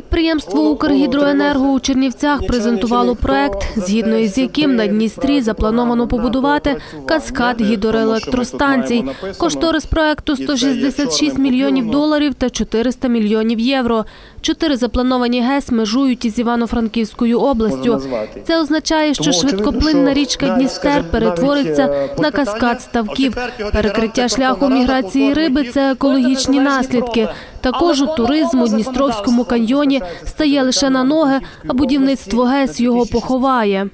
Підприємство Укргідроенерго у Чернівцях презентувало проект, згідно із яким на Дністрі заплановано побудувати каскад гідроелектростанцій. Кошторис проекту 166 мільйонів доларів та 400 мільйонів євро. Чотири заплановані ГЕС межують із Івано-Франківською областю. Це означає, що швидкоплинна річка Дністер перетвориться е, на каскад ставків. Перекриття шляху міграції риби Це екологічні наслідки. Також у туризму Дністровському каньйоні визначається стає лише на ноги, а будівництво ГЕС його поховає.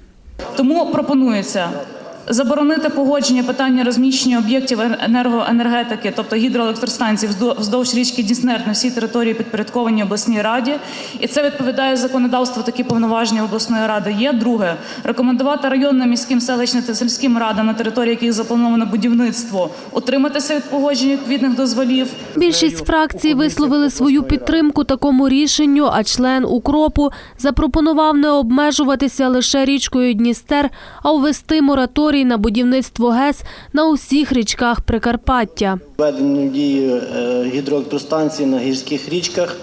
Тому пропонується заборонити погодження питання розміщення об'єктів енергоенергетики, тобто гідроелектростанцій вздо- вздовж річки Дніснер на всій території підпорядкованій обласній раді. І це відповідає законодавству. Такі повноваження обласної ради є. Друге рекомендувати районним міським селищним та сільським радам, на території яких заплановано будівництво, утриматися від погодження відповідних дозволів. Більшість фракцій висловили свою підтримку такому рішенню, а член укропу запропонував не обмежуватися лише річкою Дністер, а ввести мораторій на будівництво ГЕС на усіх річках Прикарпаття. Введені в дію гідроелектростанції на гірських річках.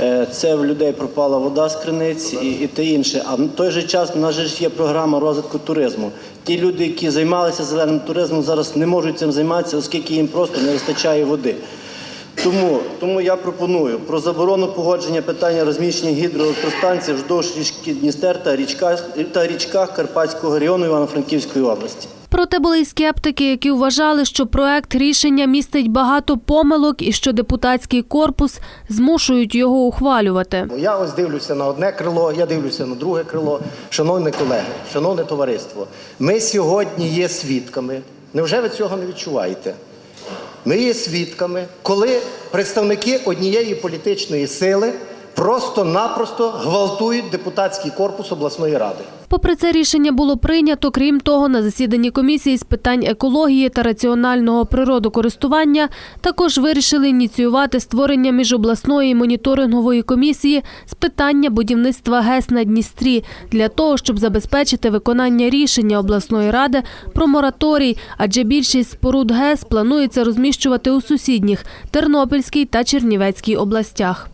Е, Це в людей пропала вода з криниць і, і те інше. А в той же час в нас є програма розвитку туризму. Ті люди, які займалися зеленим туризмом, зараз не можуть цим займатися, оскільки їм просто не вистачає води. Тому, тому я пропоную про заборону погодження питання розміщення гідроелектростанцій вздовж річки Дністер та річках, та річках Карпатського району Івано-Франківської області. Проте були й скептики, які вважали, що проект рішення містить багато помилок і що депутатський корпус змушують його ухвалювати. Я ось дивлюся на одне крило, я дивлюся на друге крило. Шановні колеги, шановне товариство, ми сьогодні є свідками. Невже ви цього не відчуваєте? Ми є свідками, коли представники однієї політичної сили просто-напросто гвалтують депутатський корпус обласної ради. Попри це рішення було прийнято. Крім того, на засіданні комісії з питань екології та раціонального природокористування також вирішили ініціювати створення міжобласної моніторингової комісії з питання будівництва ГЕС на Дністрі для того, щоб забезпечити виконання рішення обласної ради про мораторій, адже більшість споруд ГЕС планується розміщувати у сусідніх Тернопільській та Чернівецькій областях.